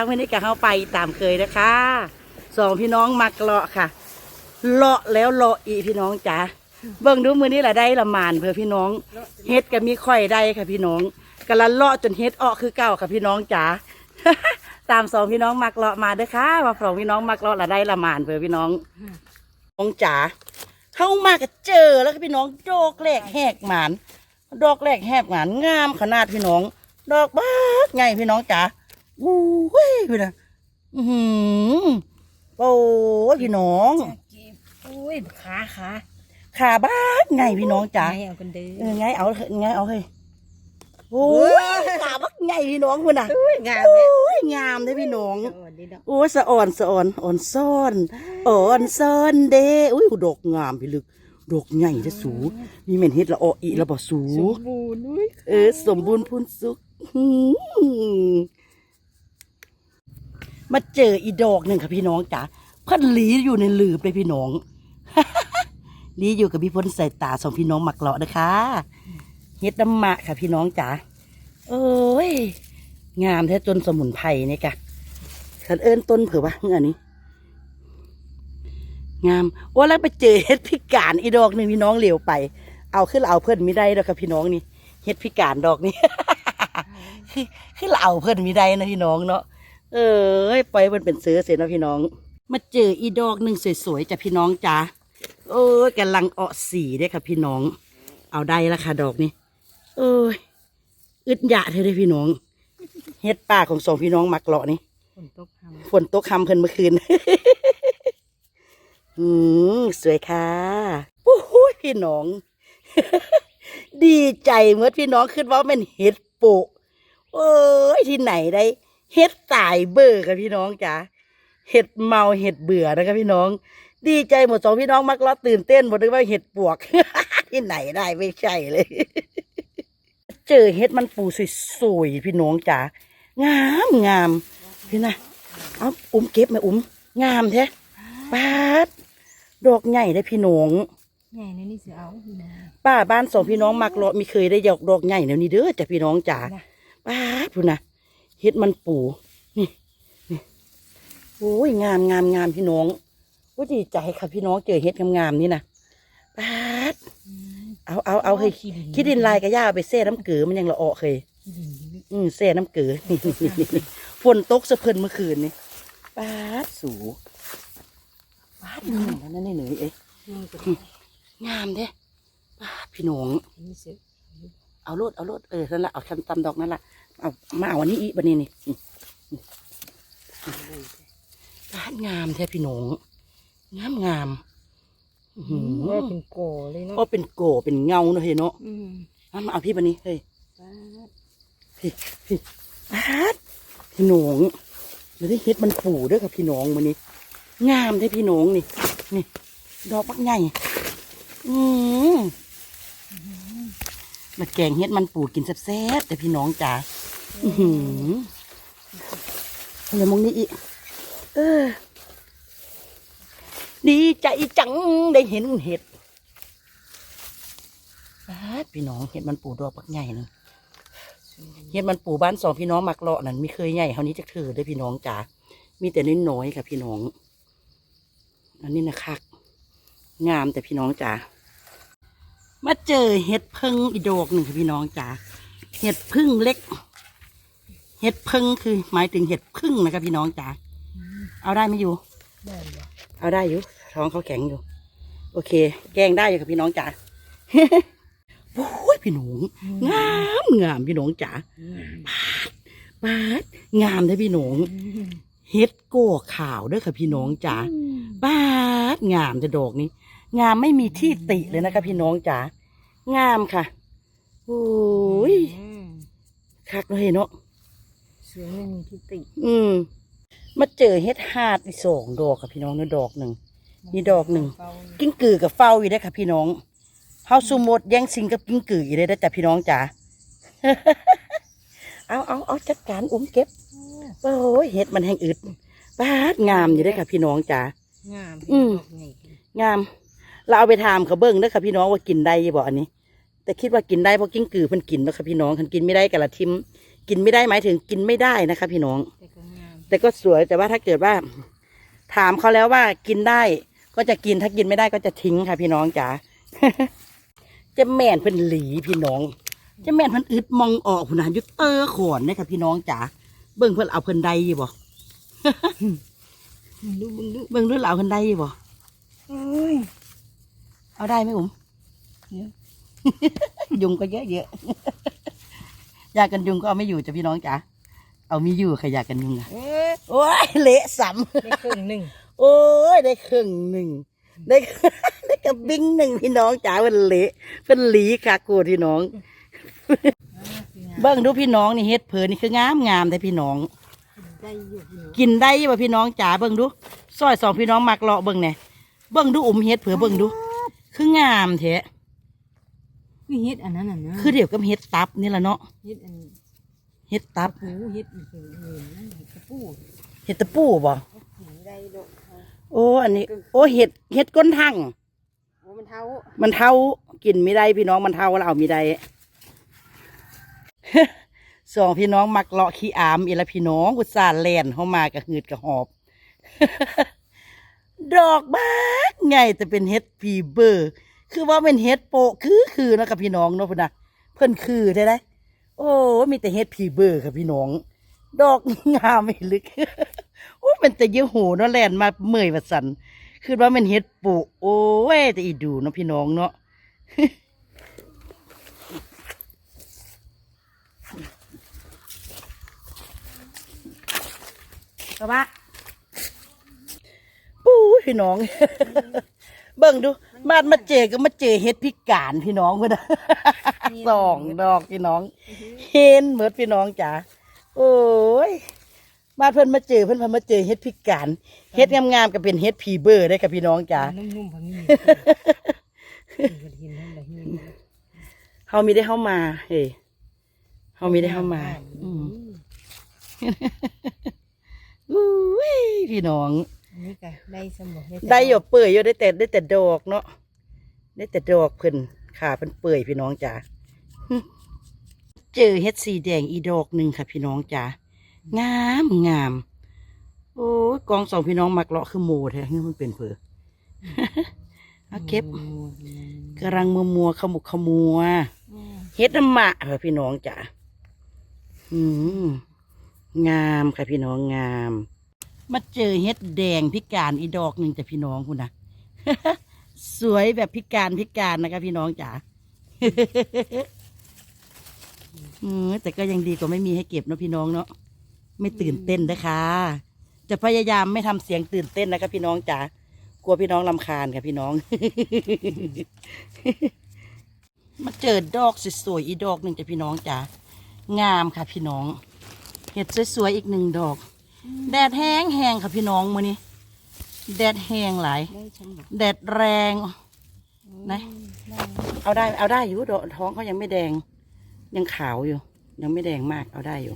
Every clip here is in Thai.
องจ้าวันนี้ก็เข้าไปตามเคยนะคะสองพี่น้องมักเลาะค่ะ เลาะแล้วเลาะอีพี่น้องจ้าเบิ่งดูมือนี้ละได้ละมานเพื่อพี่น้องเฮ็ดก็มีค่อยได้ค่ะ พี่น้องกะละเลาะจนเฮ็ดออกคือเก่าค่ะพี่น้องจ๋าตามสองพี่น้องมักเลาะมาเด้อค่ะมาสองพี่น้องมักเลาะละได้ละมานเพื่อพี่น้องน้องจ๋าเข้ามาก็เจอแล้วก็พี่น้องดอกแรกแหกหมานดอกแรกแหกหมานงามขนาดพี่น้อง ดอกบ้าไงพี่น้องจ๋า อู้หู้ยพี่นะอือหือโอ้ยพี่น้องอุ้ยขาขาขาบ้ากไงพี่น้องจ๋าให้เอากันเด้เอออไงเอาเถอะไงเอาเฮ้ยโอ้ยขาบักไงพี่น้องคุณน่ะงามโอ้ยงามเลยพี่น้องสวัสดีดอกโอ้ยสะอ่อนสะอ่อนอ่อนซ่อนอ่อนซ่อนเด้อุ้ยดอกงามพี่ลึกดอกใหญ่จะสูมีเหม็นเฮ็ดละอออีละบ่สูสมบูรณ์อุ้ยเออสมบูรณ์พูนสุขหื มาเจออีดอกหนึ่งค่ะพี่น้องจ๋าเพิ่นหลีอยู่ในหลืบเลยพี่น้องหลีอยู่กับพี่พ้นใส่ตาสองพี่น้องหมักเลาะนะคะเฮ็ดน้ำมะค่ะพี่น้องจ๋าโอ้ยงามแท้จนสมุนไพรนี่กะฉันเอิ้นต้นเผื่อวะเงื่อนนี้ งามโอ้แล้วไปเจอเฮ็ดพิการอีดอกหนึ่งพี่น้องเหลียวไป เอาขึ้นเอาเพื่อนไม่ได้ดอกค่ะพี่น้องนี่เฮ็ดพิการดอกนี่คือคือเราเอาเพื่อนไม่ได้นะพี่น้องเนาะ เออปล่อยมันเป็นเสือเสียเนาะพี่น้อง มาเจออีดอกหนึ่งสวยๆจ้ะพี่น้องจ้าโอ้ยกำลังเอาะสีเด้อค่ะพี่น้อง เอาได้ละค่ะดอกนี้เอ้ยอึดหยะเธอเด้อพี่น้อง เฮ็ดป่าของสองพี่น้องมักเลาะนี่ฝนตกทฝนตกคำเพิ่นเมื่อคืน อืมสวยค่ะโอ้โหพี่น้อง ดีใจเมื่อพี่น้องขึ้นว่ามันเห็ดโปะโอ้ยที่ไหนได้ เห็ดตายเบื่อค่ะพี่น้องจ๋าเห็ดเมาเห็ดเบื่อนะคะพี่น้อง ดีใจหมดสองพี่น้องมักล้อตื่นเต้นหมดเลยว่าเห็ดปวก ที่ไหนได้ไม่ใช่เลย เจอเห็ดมันปูสวยๆพี่น้องจ๋างามงามพี่นะเอาอุ้มเก็บไหมอุ้มงามแท้ปาดดอกใหญ่ได้พี่น้องำใหญ่นะนี่เสือเอาพี่น้องป้าบ้านสองพี่น้องมักเลาะมีเคยได้ดอกดอกใหญ่แนวนี้เด้อจ้ะพี่น้องจ๋านะป้าดพูนนะ เฮ็ดมันปูนี่นี่โอ้ยงามงามงามพี่น้องโอ้ยดีใจค่ะพี่น้องเจอเฮ็ดงามๆนี่นะป้าดเอาเอาเอาเฮ้ยคิดดินลายกระย่าเอาไปเซ่น้ำเกลือมันยังละออเคยขี้ดินดินอืมเซ่น้ำเกลือนี่นี่นี่นี่ฝนตกสะเพิ่นเมื่อคืนนี่ป้าดสูป้าดนี่นั่นนี่เหนื่อยเอ้ยนี่ก็งามเด้ป้าดพี่น้องนี่เสือเอาโลดเอาโลดเออนั่นแหละเอาคำตำดอกนั่นแหละ เอามาเอาอันนี้อีบันนี้นี่นี่ร้านงามแท้พี่น้อง งามงามอือหืว่าอเป็นโกเลยเนาะก็เป็นโกเป็นเงาเนอะเฮ้ยเนาะอืมามาเอาพี่บันนี้เฮ้ยพี่พี่ปาดพี่น้องเดี๋ยวได้เฮ็ดมันปูเด้วยกับพี่น้องมันนี้ งามแท้พี่น้องนี่ นี่ ดอกปักใหญ่ อืมมาแกงเฮ็ดมันปูกินแซ่บๆแต่พี่น้องจ๋า อือหืออะไรมองนี่อีกเออ ดีใจจังได้เห็นเห็ดพี่น้องเห็ดมันปูดอกปักใหญ่นึงเห็ดมันปูบ้านสองพี่น้องมักเลาะนั่นไม่เคยใหญ่เท่านี้จะเธอได้พี่น้องจ๋ามีแต่น้อยๆค่ะพี่น้อง อันนี้นะคักงามแต่พี่น้องจ๋ามาเจอเห็ดพึ่งอีดอกหนึ่งค่ะพี่น้องจ๋าเห็ดพึ่งเล็ก เห็ดพึ่งคือ หมายถึงเห็ดพึ่งนะครับพี่น้องจ๋าเอาได้ไหมอยู่ ได้บ่เอาได้อยู่ท้องเขาแข็งอยู่ โอเค แกงได้อยู่กับพี่น้องจ๋าโอ้ยพี่น้องงามงามพี่น้องจ๋าปาดงามได้อพี่น้องเห็ดโก้ขาวเด้อค่ะพี่น้องจ๋าปาดงามจะดอกนี้ งามไม่มีที่ติเลยนะคะพี่น้องจ๋างามค่ะโอ้ยอืมคักเลยเนาะ สวยไม่มีที่ติอืมมาเจอเฮ็ดฮาดอีกสองดอกค่ะพี่น้องเนื้อดอกหนึ่งมีดอกหนึ่งเฝ้ากิ้งกือกับเฝ้าอยู่ได้อค่ะพี่น้องเฮาสูหมดแย่งซิงกับกิ้งกืออยู่ได้อจ้ะพี่น้องจ๋าเอาเอาเอาจัดการอุ้มเก็บโอ้ยเฮ็ดมันแห้งอึดปาดงามอยู่ได้อค่ะพี่น้องจ๋างามอืมดอกใหญ่งาม เราเอาไปทามเขาเบิ้งเด้อค่ะพี่น้องว่ากินได้บ่อันนี้ แต่คิดว่ากินได้เพราะกิ้งกือเพิ่นกินแล้วค่ะพี่น้องคันกินไม่ได้กะละทิม กินไม่ได้หมายถึงกินไม่ได้นะคะ พี่น้อง แต่ก็งามแต่ก็สวยแต่ว่าถ้าเกิดว่า ถามเขาแล้วว่ากินได้ก็จะกินถ้ากินไม่ได้ก็จะทิ้งค่ะ พี่น้องจ๋า จะแม่นเพิ่นหลีพี่น้อง จะแม่นเพิ่นอึดมองออกพุ่นนะอยุเตอร์ขอนเนี่ยค่ะ พี่น้องจ๋าเบิ่งเพิ่นเอาเพิ่นได้อยู่บ่มึงดูมึงดูเบิ่งด้วยเอาเพิ่นได้อยู่บ่โอ้ยเอาได้ไหมอุ๋มเนี่ยยุงก็เยอะเยอะ ยากันยุงก็เอาไม่อยู่จ้ะพี่น้องจ๋าเอามีอยู่ค่ะยากันยุงอะเอ๊ะโอ้ยเละซ้ได้ครึ่งหนึ่งำโอ้ยได้ครึ่งหนึ่งได้ได้กระบิ้งหนึ่งพี่น้องจ๋าเป็นเละเป็นหลีค่ะกูพี่น้องเบิ้งดูพี่น้องนี่เฮ็ดเผลอนี่คืองามงามแต่พี่น้องได้อยู่พี่น้องกินได้บ่พี่น้องจ๋าเบิ่งดูซอยสองพี่น้องมักเลาะเบิ่งแหน่เบิ่งดูอุ่มเฮ็ดเผือเบิ่งดู คืองามแท้ คือเฮ็ดอันนั้นน่ะนะคือเดี๋ยวกับเฮ็ดตับนี่แหละเนาะเฮ็ดอันเฮ็ดตับหูเฮ็ดอีกอย่างหนึ่งนั่นกระปูดเฮ็ดตะปูบ่หูได้ดอกเขาโอ้อันนี้ โอ้เห็ดเห็ดก้นทั้งโอ้มันเท้ามันเท่ากินไม่ได้พี่น้องมันเท่าแล้วเอาไม่ได้สองพี่น้องมักเลาะขี้อามอีละพี่น้องอุตส่าห์แล่นเข้ามากระหืดกระหอบ ดอกบ้ากไงแต่เป็นเฮ็ดพีเบอร์ คือว่าเป็นเฮ็ดโปะคือคือนะกับพี่น้องเนาะพุ่นนะเพิ่นคือได้ได้โอ้มีแต่เฮ็ดพีเบอร์ค่ะพี่น้อง ดอกงามไม่ลึกโอ้เป็นแต่เยี่ยหูเนาะแลนมาเมื่อยว่าสันคือว่ามันเฮ็ดปลูกโอ้ยแต่อีดูเนาะพี่น้องเนาะกระบะปูพี่น้อง เบิ่งดูบ้านมาเจอก็มาเจอเฮ็ดพิการพี่น้องเพื่อนสองดอกพี่น้อง เห็นเหมือนพี่น้องจ๋าโอ้ยบ้านเพิ่นมาเจอเพิ่นพามาเจอเฮ็ดพิการเฮ็ดงามๆก็เป็นเฮ็ดพีเบอร์ได้กับพี่น้องจ๋านุ่มๆพอมีเห็นนั่นแหละเห็นเฮามีได้เข้ามา เฮ้ยเฮามีได้เข้ามา อืมอุ้ยพี่น้อง อันนี้ก็ได้สมบูรณ์ได้อยู่เปื่อยอยู่ได้แต่ได้แต่ดอกเนาะได้แต่ดอกเพิ่นขาเพิ่นเปื่อยพี่น้องจ๋าเจอเฮ็ดสีแดงอีดอกหนึ่งค่ะ พี่น้องจ๋างามงามโอ้กองสองพี่น้องมักเลาะคือโมแท้นี่มันเป็นเผือเอาเก็บกำลังมัวมัวขมุกขมัวเฮ็ดน้ำหมะค่ะพี่น้องจ๋าอืมงามค่ะพี่น้องงาม มาเจอเฮ็ดแดงพิการอีดอกหนึ่งจ้ะพี่น้องคุณนะสวยแบบพิการพิการนะคะพี่น้องจ๋าอืมแต่ก็ยังดีกว่าไม่มีให้เก็บเนาะพี่น้องเนาะไม่ตื่นเต้นนะคะ จะพยายามไม่ทำเสียงตื่นเต้นนะคะพี่น้องจ๋ากลัวพี่น้องลำคาญค่ะพี่น้อง มาเจอดอกสวยๆอีดอกหนึ่งจ้ะพี่น้องจ๋างามค่ะพี่น้อง เห็ดสวยๆอีกหนึ่งดอก แดดแห้งแห้งค่ะพี่น้องมื้อนี้ แดดแห้งหลาย ได้สมบูรณ์แดดแรงนะ เอาได้ เอาได้อยู่ดอกท้องเขายังไม่แดง ยังขาวอยู่ ยังไม่แดงมากเอาได้อยู่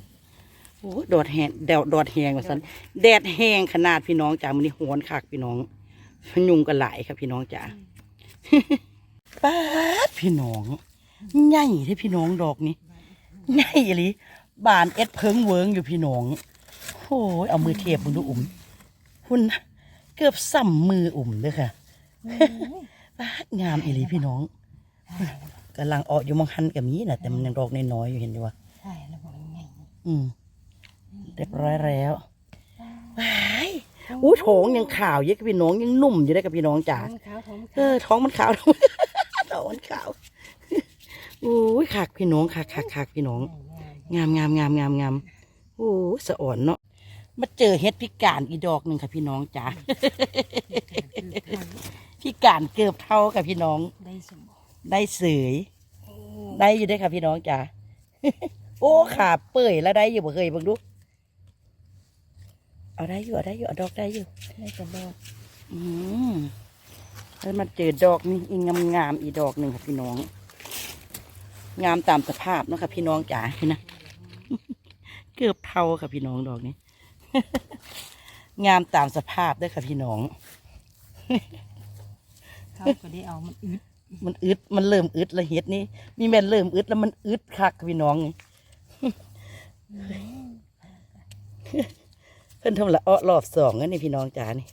โอ้ดอดแหงแดดดอดแหงว่าสันแดดแห้งขนาดพี่น้องจ๋ามื้อนี้โหนคักพี่น้องยุงกันหลายครับพี่น้องจ๋า ป้าดพี่น้องใหญ่ที่พี่น้องดอกนี้ใหญ่อีหลีบานเอ็ดเพิงเวิงอยู่พี่น้อง โอ้ยเอามือเทียบมึงดูอุ่มหุ่นนะเกือบซ้ำมืออุ่มเด้อค่ะป้าดงามอีหลีพี่น้องกำลังออกอยู่มองหันกับมีนะแต่มันยังดอกน้อยๆอยู่เห็นดีว่าใช่แล้วบอกยังไงอืมเรียบร้อยแล้วว้ายอู้ท้องยังขาวเยอะกับพี่น้องยังนุ่มอยู่ได้กับพี่น้องจ๋าท้องขาวท้องเออท้องมันขาวท้องมันขาวโอ้ยขากพี่น้องขากขากขากพี่น้อง งามงามงามงามงามโอ้ยสะอ่อนเนาะ มาเจอเฮ็ดพิการอีดอกหนึ่งค่ะพี่น้องจ๋าพิการเกือบเท่ากับพี่น้อง ได้สมบูรณ์ได้เสยได้อยู่ได้อค่ะพี่น้องจ๋าโอ้ขาเปื่อยแล้วได้อยู่บ่เคยเบังดูเอาได้อยู่เอาได้อยู่เอาดอกได้อยู่ได้กระบอกอืมแล้วมาเจอดอกนี่อีงามงามๆอีดอกหนึ่งค่ะพี่น้อง งามตามสภาพเนาะค่ะพี่น้องจ๋าเห็นนะเกือบเท่าค่ะพี่น้องดอกนี้ งามตามสภาพเด้วยค่ะพี่น้อง เขาก็ได้เอามันอึดมันอึดมันเริ่มอึดแล้วเห็ดนี่มีแม่นเริ่มอึดแล้วมันอึดคักค่ะพี่น้องนี่พิ่นทำละอ้อรอบสองกันนี่พี่น้องจ๋านี่